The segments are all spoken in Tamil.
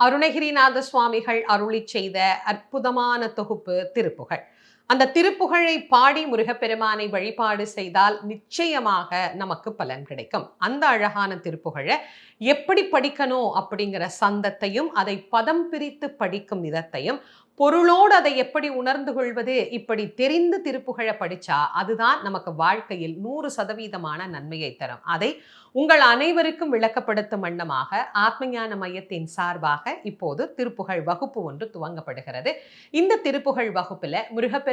அருணகிரிநாத சுவாமிகள் அருளி செய்த அற்புதமான தொகுப்பு திருப்புகள். அந்த திருப்புகழை பாடி முருகப்பெருமானை வழிபாடு செய்தால் நிச்சயமாக நமக்கு பலன் கிடைக்கும். அந்த அழகான திருப்புகழை எப்படி படிக்கணும் அப்படிங்கிற சந்தத்தையும் அதை பதம் பிரித்து படிக்கும் விதத்தையும் பொருளோடு அதை எப்படி உணர்ந்து கொள்வது இப்படி தெரிந்து திருப்புகழை படிச்சா அதுதான் நமக்கு வாழ்க்கையில் நூறு சதவீதமான நன்மையை தரும். அதை உங்கள் அனைவருக்கும் விளக்கப்படுத்தும் வண்ணமாக ஆத்மஞான மையத்தின் சார்பாக இப்போது திருப்புகழ் வகுப்பு ஒன்று துவங்கப்படுகிறது. இந்த திருப்புகழ் வகுப்புல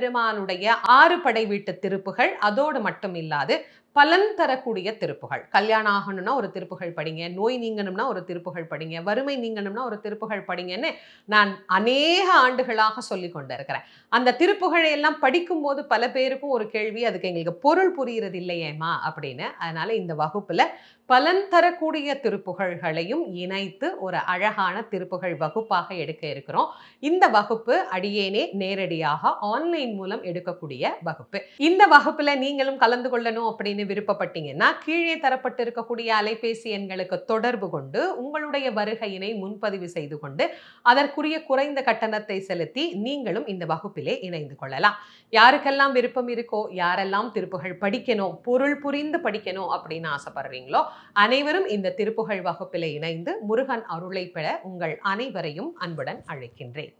முருகப்பெருமானுடைய ஆறு படை வீட்டு திருப்புகள் அதோடு மட்டும் இல்லாது பலன் தரக்கூடிய திருப்புகள். கல்யாணம் ஆகணும்னா ஒரு திருப்புகள் படிங்க நோய் நீங்கணும்னா ஒரு திருப்புகள் படிங்க வறுமை நீங்கணும்னா ஒரு திருப்புகள் படிங்கன்னு நான் அநேக ஆண்டுகளாக சொல்லி கொண்டு இருக்கிறேன் அந்த திருப்புகழை எல்லாம் படிக்கும்போது பல பேருக்கும் ஒரு கேள்வி அதுக்கு எங்களுக்கு பொருள் புரிகிறது இல்லையேம்மா அப்படின்னு. அதனால இந்த வகுப்புல பலன் தரக்கூடிய திருப்புகழ்களையும் இணைத்து ஒரு அழகான திருப்புகழ் வகுப்பாக எடுக்க இருக்கிறோம். இந்த வகுப்பு அடியேனே நேரடியாக ஆன்லைன் மூலம் எடுக்கக்கூடிய வகுப்பு. இந்த வகுப்புல நீங்களும் கலந்து கொள்ளணும் அப்படின்னு விருப்பப்பட்டீங்கன்னா கீழே தரப்பட்டு இருக்கக்கூடிய அலைபேசி எண்களுக்கு தொடர்பு கொண்டு உங்களுடைய வருகையினை முன்பதிவு செய்து கொண்டு அதற்குரிய குறைந்த கட்டணத்தை செலுத்தி நீங்களும் இந்த வகுப்பிலே இணைந்து கொள்ளலாம். யாருக்கெல்லாம் விருப்பம் இருக்கோ யாரெல்லாம் திருப்புகள் படிக்கணும் பொருள் புரிந்து படிக்கணும் அப்படின்னு ஆசைப்படுறீங்களோ அனைவரும் இந்த திருப்புகள் வகுப்பிலே இணைந்து முருகன் அருளை பெற உங்கள் அனைவரையும் அன்புடன் அழைக்கின்றேன்.